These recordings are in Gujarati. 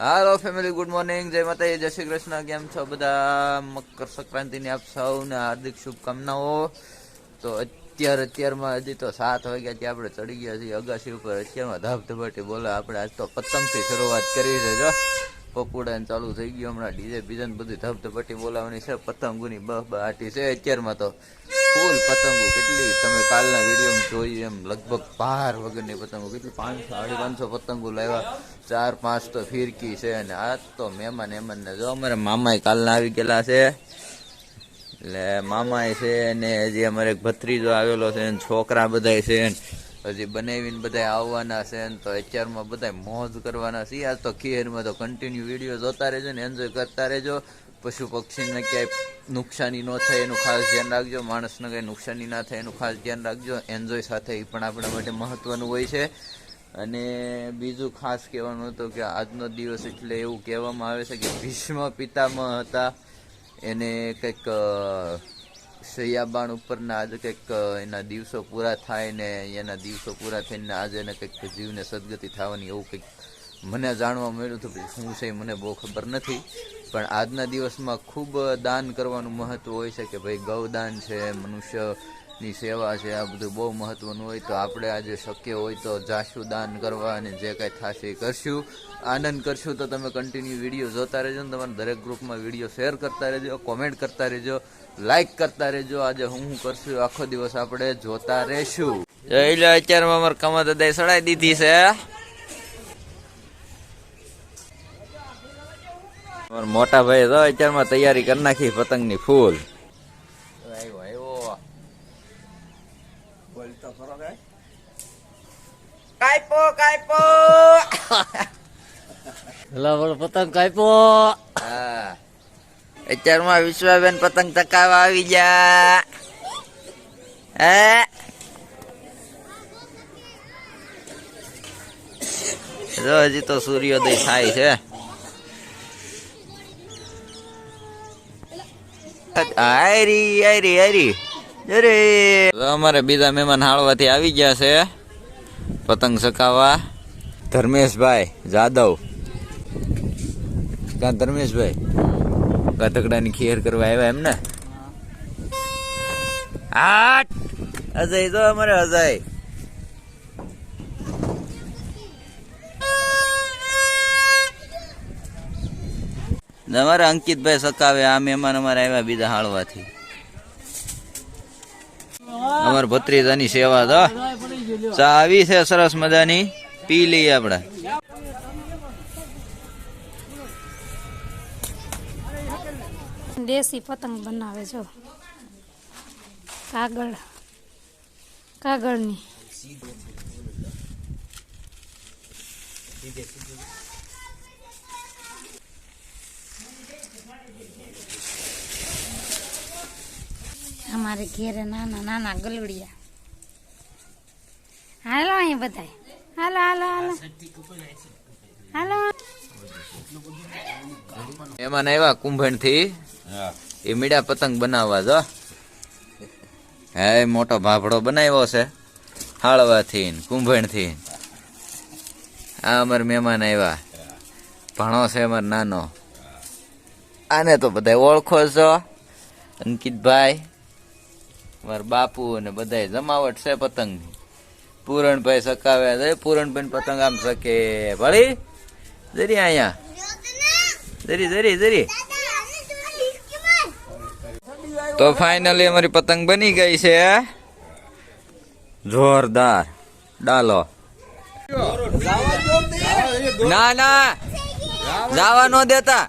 હાલો ફેમિલી ગુડ મોર્નિંગ જય માતા જય શ્રી કૃષ્ણ. કેમ છો બધા? મકર સંક્રાંતિની આપ સૌને હાર્દિક શુભકામનાઓ. તો અત્યારે, અત્યારમાં હજી તો સાત વાગ્યા ત્યાં આપણે ચડી ગયા છીએ અગાસી ઉપર. અત્યારમાં ધબધબાટી બોલે. આપણે આજ તો પતંગથી શરૂઆત કરી છે, જો. પપુડા ચાલુ થઈ ગયું. હમણાં ડીજે બીજે ને બધી ધબધબાટી બોલાવવાની છે. પતંગોની બહ બહાટી છે અત્યારમાં તો. ફૂલ પતંગો કેટલી? તમે કાલના વિડીયોમાં જોઈ એમ લગભગ બાર વગરની પતંગો કેટલી? પાંચસો, સાડી પાંચસો પતંગો લાવ્યા. ચાર, પાંચ તો ફિરકી છે અને આ તો મહેમાન એમન જો અમારે મામાએ કાલના આવી ગયેલા છે. એટલે મામાએ છે ને હજી અમારે એક ભત્રીજો આવેલો છે ને છોકરા બધાય છે હજી બનાવીને બધા આવવાના છે ને તો અત્યારમાં બધા મોજ કરવાના છે. આજ તો ખીરમાં તો કન્ટિન્યુ વીડિયો જોતા રહેજો ને એન્જોય કરતા રહેજો. પશુ પક્ષીને ક્યાંય નુકસાની ન થાય એનું ખાસ ધ્યાન રાખજો. માણસને કંઈ નુકસાની ના થાય એનું ખાસ ધ્યાન રાખજો. એન્જોય સાથે એ પણ આપણા માટે મહત્ત્વનું હોય છે. અને બીજું ખાસ કહેવાનું હતું કે આજનો દિવસ એટલે એવું કહેવામાં આવે છે કે ભીષ્મ પિતામહ હતા. એને કંઈક સૈયાબાણ ઉપરના આજે કંઈક એના દિવસો પૂરા થાય ને એના દિવસો પૂરા થઈને આજે એને કંઈક જીવને સદગતિ થવાની એવું કંઈક મને જાણવા મળ્યું હતું. શું છે એ મને બહુ ખબર નથી. પણ આજના દિવસમાં ખૂબ દાન કરવાનું મહત્વ હોય છે કે ભાઈ ગૌદાન છે, મનુષ્યની સેવા છે, આ બધું બહુ મહત્વનું હોય તો આપણે આજે શક્ય હોય તો જાશું દાન કરવા અને જે કાંઈ થશે એ કરશું. આનંદ કરશું તો તમે કન્ટિન્યુ વીડિયો જોતા રહેજો ને તમારા દરેક ગ્રુપમાં વીડિયો શેર કરતા રહેજો કોમેન્ટ કરતા રહેજો લાઈક કરતા રહેજો. આજે હું હું કરશું આખો દિવસ આપણે જોતા રહેશું. એટલે અત્યારમાં અમારે કમા દાદાએ સડાઈ દીધી છે. મોટા ભાઈ તો અત્યારમાં તૈયારી કરી નાખી પતંગની ફૂલ. આવ્યો આવ્યો. કાઈપો કાઈપો પતંગ કાપ્યો હા. અત્યારમાં વિશ્વાબેન પતંગ ચકાવા આવી ગયા. હે? જો હજી તો સૂર્યોદય થાય છે. આયરી આયરી આયરી અરે. અમારે બીજા મહેમાન હાળવાથી આવી ગયા છે. પતંગ ચકાવવા ધર્મેશભાઈ જાદવ. ક્યાં ધર્મેશભાઈ? ગધકડાની ખેર કરવા આવ્યા એમ ને હાટ. અજય જો અમારે અજય. અમારે અંકિતભાઈ સકાવે, આ મહેમાન અમારે આવ્યા બીજા હાળવાથી. અમાર ભત્રીજાની સેવા તો ચા આવી છે, સરસ મજાની. પી લઈએ આપણે. દેશી પતંગ બનાવે જો કાગળ, કાગળની. અમારે ઘેરે નાના નાના ગલુડિયા. હાલો અહીં બધા હાલો હાલો હાલો. હાલો. મહેમાન આવ્યા કુંભણથી એ મીડા પતંગ બનાવવા જો. હે મોટો ભાભડો બનાવ્યો છે. હાળવાથી કુંભણથી આ અમાર મહેમાન આવ્યા. ભણો છે અમાર નાનો. આને તો બધા ઓળખો છો. અંકિતભાઈ માર બાપુ અને બધા જમાવટ છે પતંગ પૂરણભાઈ સકાવે છે. પૂરણભાઈ પતંગ આમ શકે ભળી? જરી અહીંયા. જરી જરી જરી. તો ફાઇનલી અમારી પતંગ બની ગઈ છે જોરદાર. ડાલો. ના ના. જવા નો દેતા.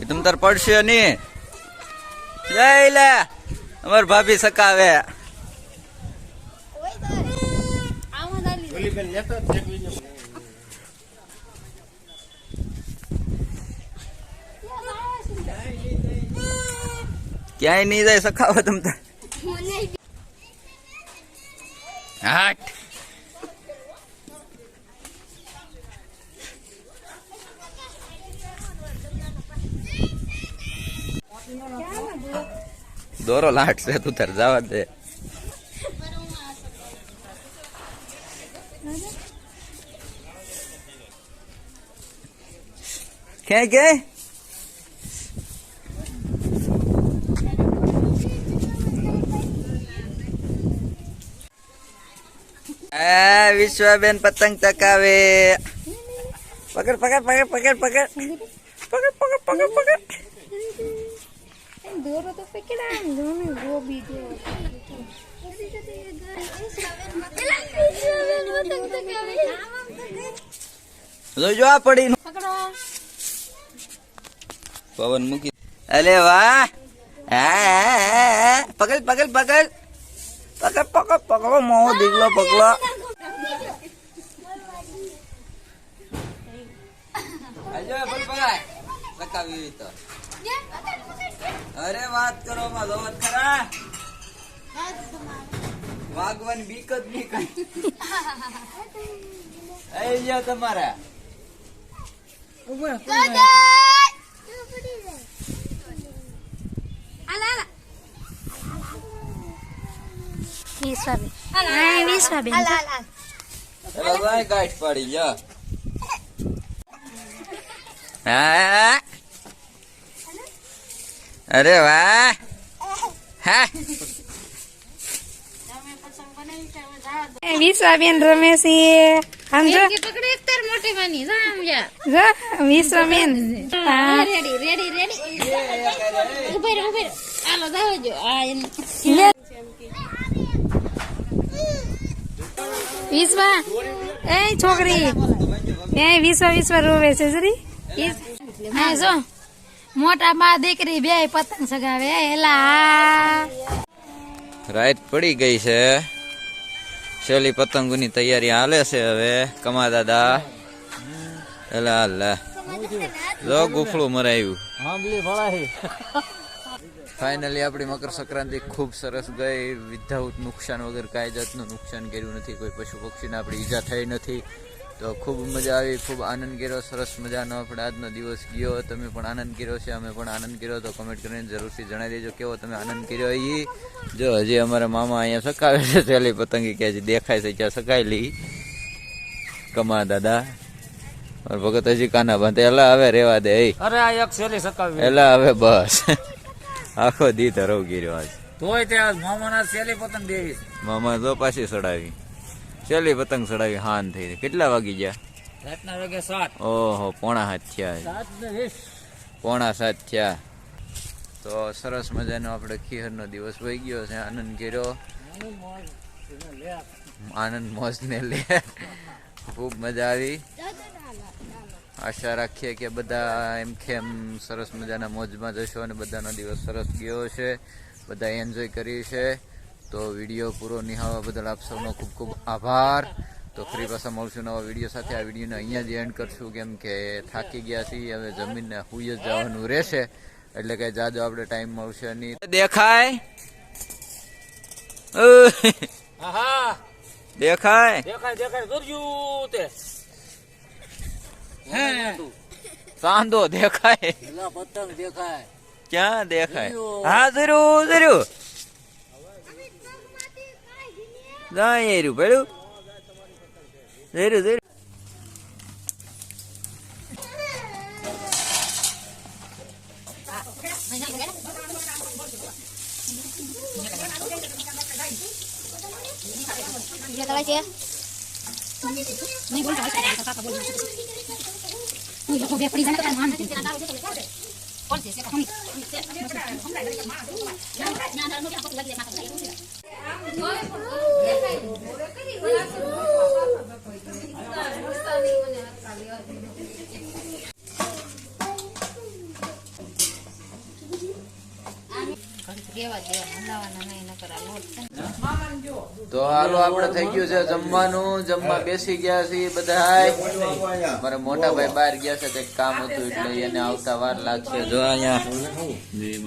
તમ તાર પડશે નહીં જય લે. અમાર ભાભી સકાવે. ક્યાંય નહીં જાય સખાવે તમ હાટ દોરો લાટ છે તું તાર જવા દે. ક્યાંય ક્યાંય આ વિશ્વાબેન પતંગ ચકાવે પકડ પકડ પકડ પકડ પકડ. પકડ પકડ પકડ પકડ. પડી પવન મૂકી. અલે વાહ. હા. પકડ પકડ પકડ. তাকে পক পকলো মহ দেখলো পকলো અરે વાત કરો માધો વાત ખરા? વાગવાન બીક જ બીક એ જાઓ તમારા. ઊભા વિશ્વાબેન હા વિશ્વાબેન રવાય ગાઈટ પડી જા હા અરે વાહ. હા. વિશ્વાબેન રમે છે. સમજો પકડે તાર મોટી વાની જા સમજા જા. વિશ્વાબેન રેડી રેડી રેડી. ઉભેર ઉભેર. આલો જાવજો આ વિશ્વા. એ છોકરી. એ વિશ્વા વિશ્વા રોવે છે જરી. હા જો. મોટા માં દીકરી બે પતંગ સગાવે. એલા રાત પડી ગઈ છે. શેલી પતંગોની તૈયારી હાલે છે હવે. કમા દાદા. એલા હાલે જો ગુફળું મરાયું. ફાઇનલી આપણી મકર સંક્રાંતિ ખૂબ સરસ ગઈ. વિધાઉટ નુકસાન વગર કાંઈ જાતનું નુકસાન કર્યું નથી. કોઈ પશુ પક્ષીને આપણી ઈજા થઈ નથી. તો ખૂબ મજા આવી ખૂબ આનંદ કર્યો. સરસ મજાનો આપણે આજનો દિવસ ગયો. તમે પણ આનંદ કર્યો છે અમે પણ આનંદ કર્યો. તો કમેન્ટ કરીને જરૂરથી જણાવી દેજો કેવો તમે આનંદ કર્યો એ જો હજી અમારા મામા અહીંયા સકાવે છે પહેલી પતંગી કે હજી દેખાય છે ત્યાં સકાયેલી. કમા દાદા ભગત હજી કાના બાંધે. એલા હવે રેવા દે એલા હવે બસ. આખો દી ધરવ ગીર્યો આજ. તોય ત્યાં મામાના સેલી પતંગ દેવી મામા તો પાછી સડાવી. સેલી પતંગ સડાવી હાન થઈ ગઈ. કેટલા વાગી ગયા? રાતના વાગે સાત. ઓહો પોણા હાથ થયા પોણા સાત થયા. તો સરસ મજાનો આપણે ખીહરનો દિવસ વહી ગયો છે. આનંદ કર્યો આનંદ મોજ ને લે. ખૂબ મજા આવી. આશા રાખીએ કે બધા એમ ખેમ સરસ મજાના મોજમાં જશો અને બધાનો દિવસ સરસ ગયો છે. બધા એન્જોય કરી છે. તો વીડિયો પૂરો નિહાળવા બદલ આપ સૌનો ખૂબ ખૂબ આભાર. તો ફરી પાછા મળશું નવા વીડિયો સાથે. આ વિડીયોને અહીંયા જ એન્ડ કરશું કેમ કે થાકી ગયા છીએ. હવે જમીનને હુઈ જ જવાનું રહેશે. એટલે કે જાજો આપણે ટાઈમ મળશે નહીં. દેખાય? દેખાય? દેખાય દેખાય. તે. હે સાંધો દેખાય એલા પતંગ દેખાય ક્યાં દેખાય હા જરૂર જરૂર જાય રહ્યું પડ્યું જરૂર જરૂર Dia kalau sih. Ini gue kalau sih kata-kata gue masuk. કોઈ લોકો બે પડી જાય તો માન નથી તેના દારૂ તો કોણ કોણ છે કોણ છે ના ના ના તો હાલો આપણે થઈ ગયું છે જમવાનું. જમવા બેસી ગયા છીએ બધા મારા મોટા ભાઈ બહાર ગયા છે કંઈક કામ હતું એટલે એને આવતા વાર લાગશે. જો અહીંયા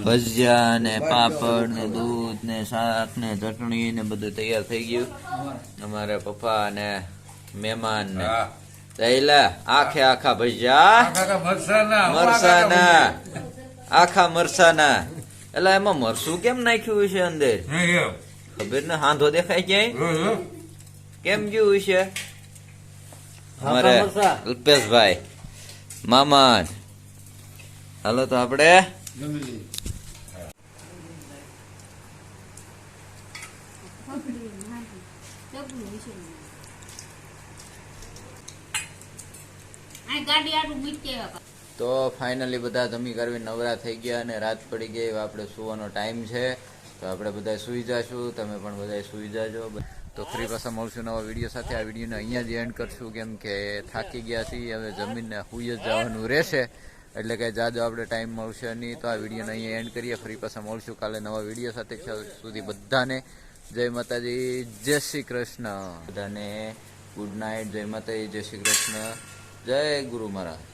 ભજીયા ને પાપડ ને દૂધ ને શાક ને ચટણી ને બધું તૈયાર થઈ ગયું. અમારા પપ્પા ને મહેમાન ને. તૈલા આખે આખા ભજીયા. મરસાના. આખા મરસાના. એટલે એમાં મરસું કેમ નાખ્યું છે અંદર? ખબર ને હાંધો દેખાય ક્યાંય? કેમ ગયું છે અમારે. અલ્પેશભાઈ મામાન. હાલો તો આપણે. ગાડી આટલું મૂકી આવ્યા તો ફાઇનલી બધા જમી કરવી નવરા થઈ ગયા અને રાત પડી ગઈ. આપણે સુવાનો ટાઈમ છે. તો આપણે બધા સુઈ જશું. તમે પણ બધા સુઈ જાજો. તો ફરી પાછા મળશું નવા વીડિયો સાથે. આ વિડીયોને અહીંયા જ એન્ડ કરશું. કેમ કે થાકી ગયા છીએ. હવે જમીનને સુઈ જ જવાનું રહેશે. એટલે કે જાજો આપણે ટાઈમ મળશે નહીં. તો આ વિડીયોને અહીંયા એન્ડ કરીએ. ફરી પાછા મળશું કાલે નવા વીડિયો સાથે. સુધી બધાને જય માતાજી. જય શ્રી કૃષ્ણ. બધાને ગુડ નાઇટ જય માતાજી. જય શ્રી કૃષ્ણ. જય ગુરુ મહારાજ.